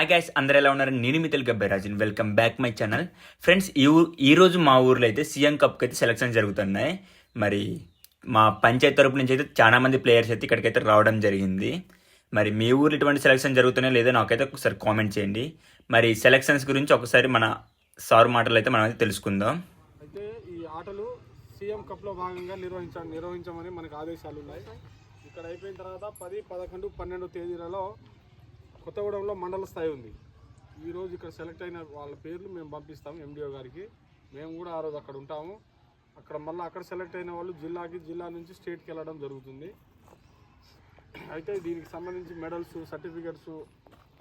I guys అందరు ఎలా ఉన్నారు? నేను మీ తెలుగు అబ్బాయి Rajan. Welcome back my channel friends ఈ ఈ రోజు మా ఊర్లో అయితే సీఎం కప్కి అయితే సెలక్షన్ జరుగుతున్నాయి. మరి మా పంచాయత్ తరపు నుంచి అయితే చాలా మంది ప్లేయర్స్ అయితే ఇక్కడికైతే రావడం జరిగింది. మరి మీ ఊర్లో ఇటువంటి సెలక్షన్ జరుగుతున్నాయో లేదో నాకైతే ఒకసారి కామెంట్ చేయండి. మరి సెలక్షన్స్ గురించి ఒకసారి మన సార్ మాటలు అయితే మనం అయితే తెలుసుకుందాం. అయితే ఈ ఆటలు సీఎం కప్లో భాగంగా నిర్వహించ నిర్వహించమని మనకు ఆదేశాలు ఉన్నాయి ఇక్కడ అయిపోయిన తర్వాత పది పదకొండు పన్నెండు తేదీలలో కొత్తగూడెంలో మండల స్థాయి ఉంది. ఈరోజు ఇక్కడ సెలెక్ట్ అయిన వాళ్ళ పేర్లు మేము పంపిస్తాం ఎండిఓ గారికి. మేము కూడా ఆ రోజు అక్కడ ఉంటాము. అక్కడ మళ్ళీ అక్కడ సెలెక్ట్ అయిన వాళ్ళు జిల్లాకి జిల్లా నుంచి స్టేట్కి వెళ్ళడం జరుగుతుంది. అయితే దీనికి సంబంధించి మెడల్స్ సర్టిఫికెట్స్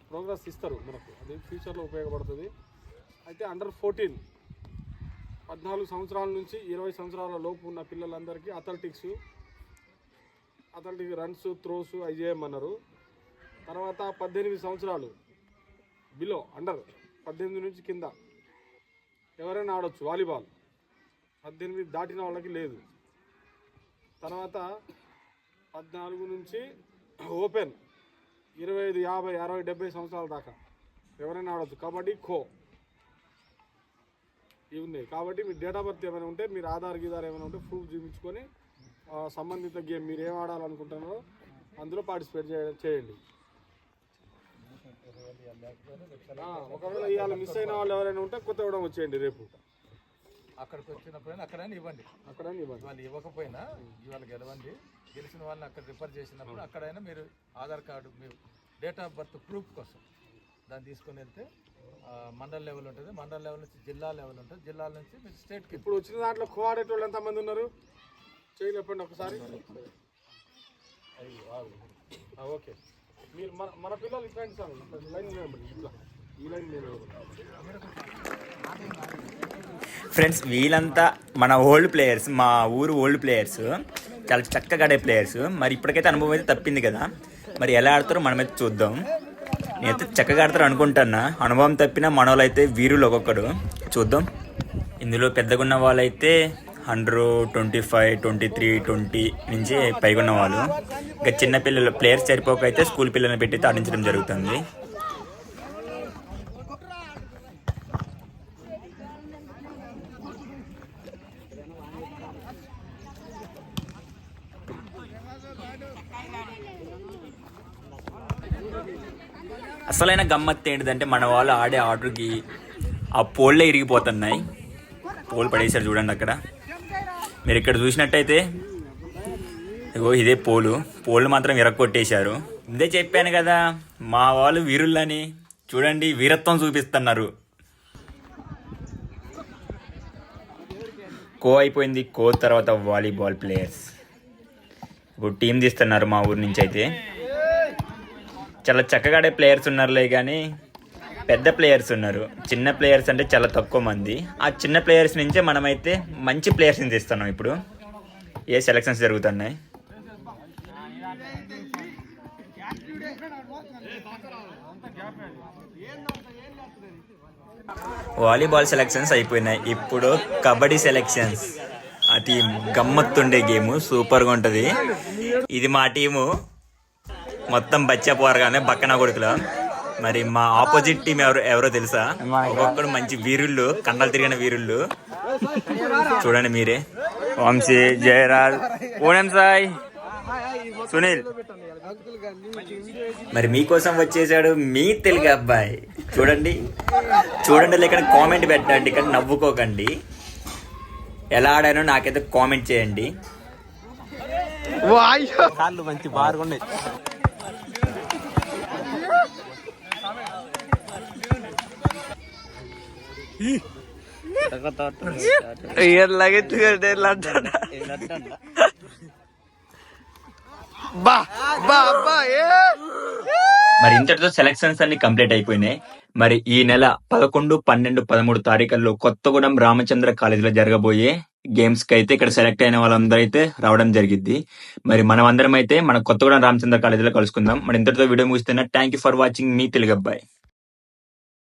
ప్రోగ్రెస్ ఇస్తారు మనకు. అది ఫ్యూచర్లో ఉపయోగపడుతుంది. అయితే అండర్ ఫోర్టీన్ పద్నాలుగు సంవత్సరాల నుంచి ఇరవై సంవత్సరాల లోపు ఉన్న పిల్లలందరికీ అథ్లెటిక్స్ అథ్లెటిక్ రన్స్ త్రోస్ అవి తర్వాత పద్దెనిమిది సంవత్సరాలు బిలో అండర్ పద్దెనిమిది నుంచి కింద. ఎవరైనా ఆడొచ్చు వాలీబాల్. పద్దెనిమిది దాటిన వాళ్ళకి లేదు. తర్వాత పద్నాలుగు నుంచి ఓపెన్ ఇరవై ఐదు యాభై అరవై డెబ్బై సంవత్సరాల దాకా. ఎవరైనా ఆడవచ్చు కబడ్డీ ఖో. ఇవి ఉన్నాయి. కాబట్టి మీ డేట్ ఆఫ్ బర్త్ ఏమైనా ఉంటే మీరు ఆధార్ గీధార్ ఏమైనా ఉంటే ప్రూఫ్ చూపించుకొని సంబంధిత గేమ్ మీరు ఏం ఆడాలనుకుంటున్నారో అందులో పార్టిసిపేట్ చేయ- చేయండి. ఒకవేళ ఇవాళ మిస్ అయిన వాళ్ళు ఎవరైనా ఉంటే కొత్త ఇవ్వడం వచ్చేయండి రేపు. అక్కడికి వచ్చినప్పుడైనా అక్కడైనా ఇవ్వండి. అక్కడ ఇవ్వండి. వాళ్ళు ఇవ్వకపోయినా ఇవాళ గెలవండి. గెలిచిన వాళ్ళని అక్కడ రిఫర్ చేసినప్పుడు అక్కడైనా మీరు ఆధార్ కార్డు మీ డేట్ ఆఫ్ బర్త్ ప్రూఫ్ కోసం దాన్ని తీసుకొని వెళ్తే మండల్ లెవెల్ ఉంటుంది. మండల్ లెవెల్ నుంచి జిల్లా లెవెల్ ఉంటుంది. జిల్లాల నుంచి మీరు స్టేట్కి ఇప్పుడు వచ్చిన దాంట్లో కో ఆడేటోళ్ళు ఎంతమంది ఉన్నారు? చేయలేపండి ఒకసారి. ఓకే. మీరు మన మన పిల్లలు ఇట్లాంటి సార్ ఇట్లా లైన్ ఇట్లా. ఈ లైన్ నేను ఫ్రెండ్స్ వీళ్ళంతా మన ఓల్డ్ ప్లేయర్స్ మా ఊరు ఓల్డ్ ప్లేయర్స్ చాలా చక్కగా ఆడే ప్లేయర్స్ మరి ఇప్పటికైతే అనుభవం అయితే తప్పింది కదా. మరి ఎలా ఆడతారో మనమైతే చూద్దాం. నేనైతే చక్కగా ఆడతారు అనుకుంటున్నా. అనుభవం తప్పిన మనోళ్ళు అయితే వీరులు ఒక్కొక్కడు. చూద్దాం. ఇందులో పెద్దగా ఉన్న వాళ్ళైతే hundred twenty five twenty three twenty నుంచి పైగా ఉన్న వాళ్ళు ఇంకా చిన్న పిల్లలు ప్లేయర్స్ సరిపోక అయితే స్కూల్ పిల్లల్ని పెట్టి ఆడించడం జరుగుతుంది. అసలైన గమ్మత్తు ఏంటిదంటే మన వాళ్ళు ఆడే ఆర్డర్కి ఆ పోల్లే ఇరిగిపోతున్నాయి. పోల్ పడేసారు చూడండి అక్కడ. మీరు ఇక్కడ చూసినట్టయితే ఇగో ఇదే పోలు. పోలు మాత్రం విరక్కొట్టేశారు. ఇదే చెప్పాను కదా మా వాళ్ళు వీరులని చూడండి వీరత్వం చూపిస్తున్నారు. కో అయిపోయింది కో తర్వాత వాలీబాల్ ప్లేయర్స్. ఇప్పుడు టీం తీస్తున్నారు మా ఊరి నుంచి అయితే. చాలా చక్కగాడే ప్లేయర్స్ ఉన్నారులే కానీ పెద్ద ప్లేయర్స్ ఉన్నారు. చిన్న ప్లేయర్స్ అంటే చాలా తక్కువ మంది. ఆ చిన్న ప్లేయర్స్ నుంచే మనమైతే మంచి ప్లేయర్స్ని తీస్తున్నాం ఇప్పుడు. ఏ సెలక్షన్స్ జరుగుతున్నాయి? వాలీబాల్ సెలక్షన్స్ అయిపోయినాయి. ఇప్పుడు కబడ్డీ సెలక్షన్స్. అది గమ్మత్తుండే గేమ్. సూపర్గా ఉంటుంది. ఇది మా టీము. మొత్తం బచ్చా పోరగానే బక్కన కొడుకులో. మరి మా ఆపోజిట్ టీం ఎవరు ఎవరో తెలుసా? ఒక్కొక్కడు మంచి వీరుళ్ళు కండలు తిరిగిన వీరుళ్ళు. చూడండి మీరే. వంశీ జయరాజ్ పూనం సాయి సునీల్. మరి మీకోసం వచ్చేసాడు మీ తెలుగు అబ్బాయి. చూడండి. చూడండి లేక కామెంట్ పెట్టండి. కానీ నవ్వుకోకండి. ఎలా ఆడానో నాకైతే కామెంట్ చేయండి. ইয়ার লাগে তুই বাহ বাহ বাহ మరి ఇంతటితో సెలక్షన్స్ అన్ని కంప్లీట్ అయిపోయినాయి. మరి ఈ నెల పదకొండు పన్నెండు పదమూడు తారీఖుల్లో కొత్తగూడెం రామచంద్ర కాలేజీలో జరగబోయే గేమ్స్కి అయితే ఇక్కడ సెలెక్ట్ అయిన వాళ్ళందరూ అయితే రావడం జరిగింది మరి మనం అందరం అయితే మన కొత్తగూడెం రామచంద్ర కాలేజీలో కలుసుకుందాం. మరి ఇంతటితో వీడియో ముగిస్తున్నా. థ్యాంక్ యూ ఫర్ వాచింగ్ మీ తెలుగు అబ్బాయి.